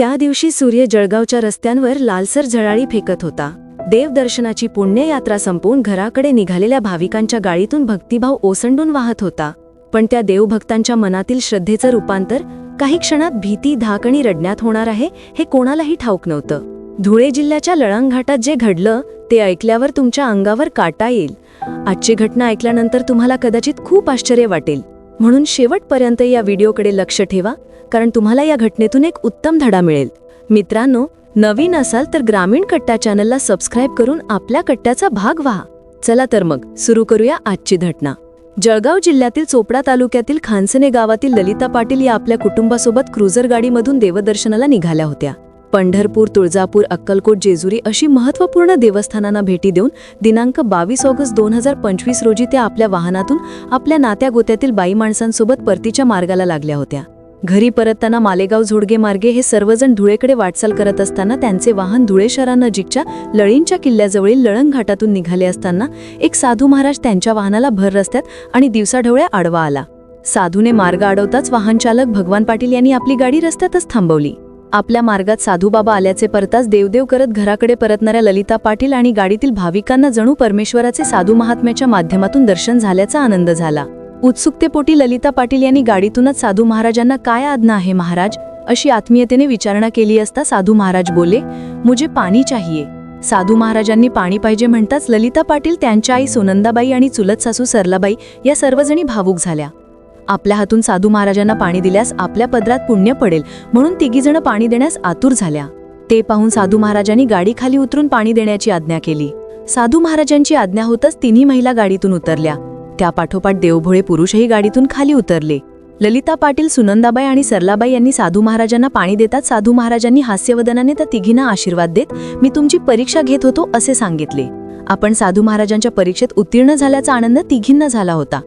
त्या दिवशी सूर्य जळगावच्या रस्त्यांवर लालसर झळाळी फेकत होता. देवदर्शनाची पुण्ययात्रा संपवून घराकडे निघालेल्या भाविकांच्या गाडीतून भक्तिभाव ओसंडून वाहत होता. पण त्या देवभक्तांच्या मनातील श्रद्धेचं रूपांतर काही क्षणात भीती धाक आणि रडण्यात होणार आहे हे कोणालाही ठाऊक नव्हतं. धुळे जिल्ह्याच्या लळंगघाटात जे घडलं ते ऐकल्यावर तुमच्या अंगावर काटा येईल. आजची घटना ऐकल्यानंतर तुम्हाला कदाचित खूप आश्चर्य वाटेल. म्हणून शेवटपर्यंत या व्हिडिओकडे लक्ष ठेवा. कारण तुम्हाला या घटनेतून एक उत्तम धडा मिळेल. मित्रांनो नवीन असाल तर ग्रामीण कट्टा चॅनलला सबस्क्राईब करून आपल्या कट्ट्याचा भाग व्हा. चला तर मग सुरू करूया आजची घटना. जळगाव जिल्ह्यातील चोपडा तालुक्यातील खानसने गावातील ललिता पाटील या आपल्या कुटुंबासोबत क्रुझर गाडीमधून देवदर्शनाला निघाल्या होत्या. पंढरपूर तुळजापूर अक्कलकोट जेजुरी अशी महत्त्वपूर्ण देवस्थानांना भेटी देऊन दिनांक बावीस ऑगस्ट दोन हजार पंचवीस रोजी त्या आपल्या वाहनातून आपल्या नात्या गोत्यातील बाई माणसांसोबत परतीच्या मार्गाला लागल्या होत्या. घरी परतताना मालेगाव झोडगे मार्गे हे सर्वजण धुळेकडे वाटचाल करत असताना त्यांचे वाहन धुळे शहरानजीकच्या लळींच्या किल्ल्याजवळील लळंगघाटातून निघाले असताना एक साधू महाराज त्यांच्या वाहनाला भर रस्त्यात आणि दिवसाढवळ्या आडवा आला. साधूने मार्ग अडवताच वाहनचालक भगवान पाटील यांनी आपली गाडी रस्त्यातच थांबवली. आपल्या मार्गात साधूबाबा आल्याचे परताच देवदेव करत घराकडे परतणाऱ्या ललिता पाटील आणि गाडीतील भाविकांना जणू परमेश्वराचे साधू महात्म्याच्या माध्यमातून दर्शन झाल्याचा आनंद झाला. उत्सुकतेपोटी ललिता पाटील यांनी गाडीतूनच साधू महाराजांना काय आज्ञा आहे महाराज? अशी आत्मीयतेने विचारणा केली असता साधू महाराज बोले मुझे पाणी चाहिए. साधू महाराजांनी पाणी पाहिजे म्हणताच ललिता पाटील त्यांच्या आई सोनंदाबाई आणि चुलत सासू सरलाबाई या सर्वजणी भावूक झाल्या. आपल्या हातून साधू महाराजांना पाणी दिल्यास आपल्या पदरात पुण्य पडेल म्हणून तिघीजण पाणी देण्यास आतुर झाल्या. ते पाहून साधू महाराजांनी गाडी खाली उतरून पाणी देण्याची आज्ञा केली. साधू महाराजांची आज्ञा होतच तिन्ही महिला गाडीतून उतरल्या. त्या पाठोपाठ देवभोळे पुरुषही गाडीतून खाली उतरले. ललिता पाटील सुनंदाबाई आणि सरलाबाई यांनी साधू महाराजांना पाणी देतात. साधू महाराजांनी हास्यवदनाने त्या तिघींना आशीर्वाद देत मी तुमची परीक्षा घेत होतो असे सांगितले. आपण साधू महाराजांच्या परीक्षेत उत्तीर्ण झाल्याचा आनंद तिघींना झाला होता.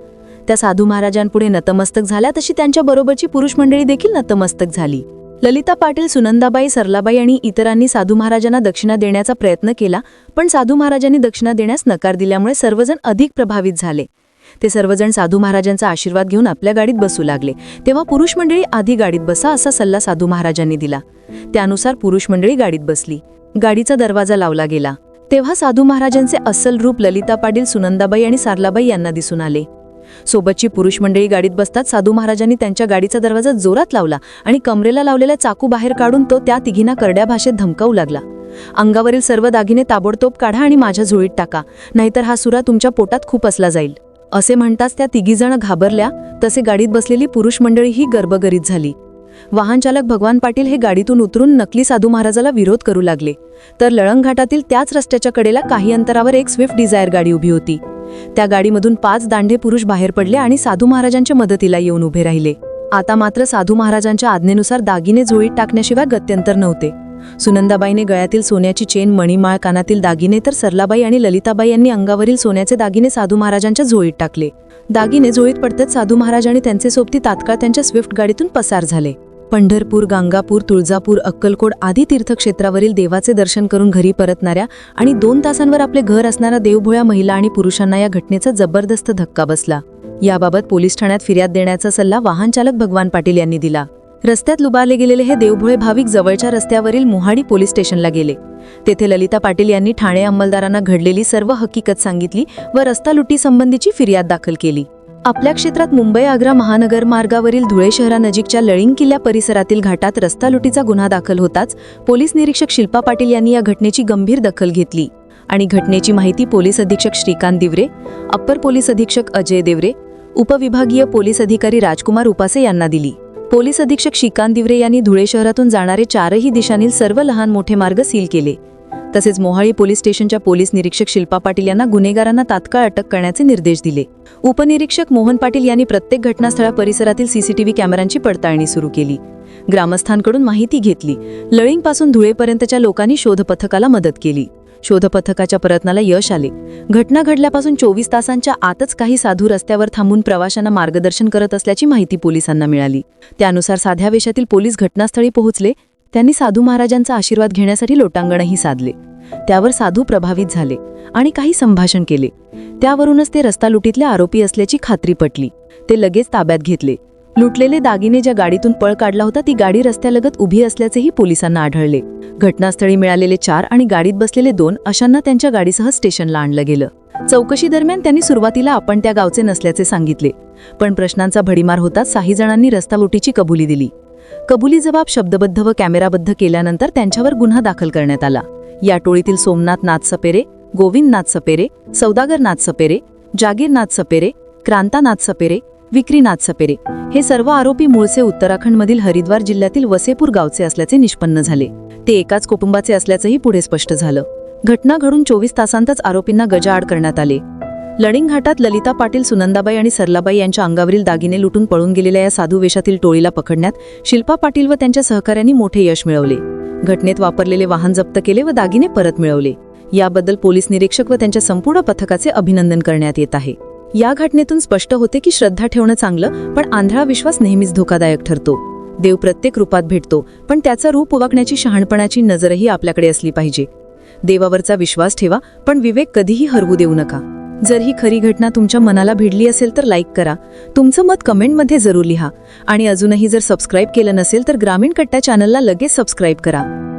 त्या साधू महाराजांपुढे नतमस्तक झाल्या तशी त्यांच्या बरोबरची पुरुष मंडळी देखील नतमस्तक झाली. ललिता पाटील सुनंदाबाई सरलाबाई आणि इतरांनी साधू महाराजांना दक्षिणा देण्याचा प्रयत्न केला पण साधू महाराजांनी दक्षिणा देण्यास नकार दिल्यामुळे सर्वजण अधिक प्रभावित झाले. ते सर्वजण साधू महाराजांचा आशीर्वाद घेऊन आपल्या गाडीत बसू लागले. तेव्हा पुरुष मंडळी आधी गाडीत बसा असा सल्ला साधू महाराजांनी दिला. त्यानुसार पुरुष मंडळी गाडीत बसली. गाडीचा दरवाजा लावला गेला. तेव्हा साधू महाराजांचे अस्सल रूप ललिता पाटील सुनंदाबाई आणि सारलाबाई यांना दिसून आले. सोबतची पुरुष मंडळी गाडीत बसतात साधू महाराजांनी त्यांच्या गाडीचा दरवाजा जोरात लावला आणि कमरेला लावलेला चाकू बाहेर काढून तो त्या तिघींना करड्या भाषेत धमकावू लागला. अंगावरील सर्व दागिने ताबडतोब काढा आणि माझ्या झुळीत टाका. नाहीतर हा सुरा तुमच्या पोटात खूप असला जाईल. असे म्हणताच त्या तिघीजण घाबरल्या तसे गाडीत बसलेली पुरुष मंडळी ही गर्भगरीत झाली. वाहनचालक भगवान पाटील हे गाडीतून उतरून नकली साधू महाराजाला विरोध करू लागले. तर लळंगघाटातील त्याच रस्त्याच्या कडेला काही अंतरावर एक स्विफ्ट डिझायर गाडी उभी होती. त्या गाडीमधून पाच दांडे पुरुष बाहेर पडले आणि साधू महाराजांच्या मदतीला येऊन उभे राहिले. आता मात्र साधू महाराजांच्या आज्ञेनुसार दागिने झोळीत टाकण्याशिवाय गत्यंतर नव्हते. सुनंदाबाईने गळ्यातील सोन्याची चेन मणिमाळ कानातील दागिने तर सरलाबाई आणि ललिताबाई यांनी अंगावरील सोन्याचे दागिने साधू महाराजांच्या झोळीत टाकले. दागिने झोळीत पडताच साधू महाराज आणि त्यांचे सोबती तात्काळ त्यांच्या स्विफ्ट गाडीतून पसार झाले. पंढरपूर गांगापूर तुळजापूर अक्कलकोट आदी तीर्थक्षेत्रावरील देवाचे दर्शन करून घरी परतणाऱ्या आणि दोन तासांवर आपले घर असणाऱ्या देवभोळ्या महिला आणि पुरुषांना या घटनेचा जबरदस्त धक्का बसला. याबाबत पोलीस ठाण्यात फिर्याद देण्याचा सल्ला वाहन चालक भगवान पाटील यांनी दिला. रस्त्यात लुबारले गेलेले हे देवभोळे भाविक जवळच्या रस्त्यावरील मोहाडी पोलीस स्टेशनला गेले. तेथे ललिता पाटील यांनी ठाणे अंमलदारांना घडलेली सर्व हकीकत सांगितली व रस्ता लुटीसंबंधीची फिर्याद दाखल केली. आपल्या क्षेत्रात मुंबई आग्रा महानगर मार्गावरील धुळे शहरानजीकच्या लळिंग किल्ल्या परिसरातील घाटात रस्ता लुटीचा गुन्हा दाखल होताच पोलीस निरीक्षक शिल्पा पाटील यांनी या घटनेची गंभीर दखल घेतली. आणि घटनेची माहिती पोलीस अधीक्षक श्रीकांत दिवरे अप्पर पोलीस अधीक्षक अजय देवरे उपविभागीय पोलीस अधिकारी राजकुमार उपासे यांना दिली. पोलीस अधीक्षक श्रीकांत दिवरे यांनी धुळे शहरातून जाणारे चारही दिशांतील सर्व लहान मोठे मार्ग सील केले. तसेच मोहाळी पोलीस स्टेशनच्या पोलीस निरीक्षक शिल्पा पाटील यांना गुन्हेगारांना तात्काळ अटक करण्याचे निर्देश दिले. उपनिरीक्षक मोहन पाटील यांनी प्रत्येक घटनास्थळा परिसरातील सीसीटीव्ही कॅमेऱ्यांची पडताळणी सुरू केली. ग्रामस्थांकडून माहिती घेतली. लळिंगपासून धुळेपर्यंतच्या लोकांनी शोधपथकाला मदत केली. शोधपथकाच्या प्रयत्नाला यश आले. घटना घडल्यापासून चोवीस तासांच्या आतच काही साधू रस्त्यावर थांबून प्रवाशांना मार्गदर्शन करत असल्याची माहिती पोलिसांना मिळाली. त्यानुसार साध्या वेशातील पोलीस घटनास्थळी पोहोचले. त्यांनी साधू महाराजांचा आशीर्वाद घेण्यासाठी लोटांगणही साधले. त्यावर साधू प्रभावित झाले आणि काही संभाषण केले. त्यावरूनच ते रस्ता लुटीतले आरोपी असल्याची खात्री पटली. ते लगेच ताब्यात घेतले. लुटलेले दागिने ज्या गाडीतून पळ काढला होता ती गाडी रस्त्यालगत उभी असल्याचेही पोलिसांना आढळले. घटनास्थळी मिळालेले चार आणि गाडीत बसलेले दोन अशांना त्यांच्या गाडीसह स्टेशनला आणलं गेलं. चौकशी दरम्यान त्यांनी सुरुवातीला आपण त्या गावचे नसल्याचे सांगितले. पण प्रश्नांचा भडीमार होताच काही जणांनी रस्ता लुटीची कबुली दिली. कबुली जबाब शब्दबद्ध व कॅमेराबद्ध केल्यानंतर त्यांच्यावर गुन्हा दाखल करण्यात आला. या टोळीतील सोमनाथ नाथ सपेरे गोविंद नाथ सपेरे सौदागर नाथ सपेरे जागीर नाथ सपेरे क्रांता नाथ सपेरे विक्रीनाथ सपेरे. हे सर्व आरोपी मूळचे उत्तराखंडमधील हरिद्वार जिल्ह्यातील वसेपूर गावचे असल्याचे निष्पन्न झाले. ते एकाच कुटुंबाचे असल्याचंही पुढे स्पष्ट झालं. घटना घडून चोवीस तासांतच आरोपींना गजाआड करण्यात आले. लडिंग घाटात ललिता पाटील सुनंदाबाई आणि सरलाबाई यांच्या अंगावरील दागिने लुटून पळून गेलेल्या या साधू वेशातील टोळीला पकडण्यात शिल्पा पाटील व त्यांच्या सहकाऱ्यांनी मोठे यश मिळवले. घटनेत वापरलेले वाहन जप्त केले व दागिने परत मिळवले. याबद्दल पोलीस निरीक्षक व त्यांच्या संपूर्ण पथकाचे अभिनंदन करण्यात येत आहे. या घटनेतून स्पष्ट होते की श्रद्धा ठेवणं चांगलं पण आंधळा विश्वास नेहमीच धोकादायक ठरतो. देव प्रत्येक रूपात भेटतो पण त्याचं रूप ओळखण्याची शहाणपणाची नजरही आपल्याकडे असली पाहिजे. देवावरचा विश्वास ठेवा पण विवेक कधीही हरवू देऊ नका. जर ही खरी घटना तुमच्या मनाला भिडली असेल तर लाईक करा. तुमचं मत कमेंटमध्ये जरूर लिहा. आणि अजूनही जर सबस्क्राईब केलं नसेल तर ग्रामीण कट्टा चॅनलला लगेच सबस्क्राईब करा.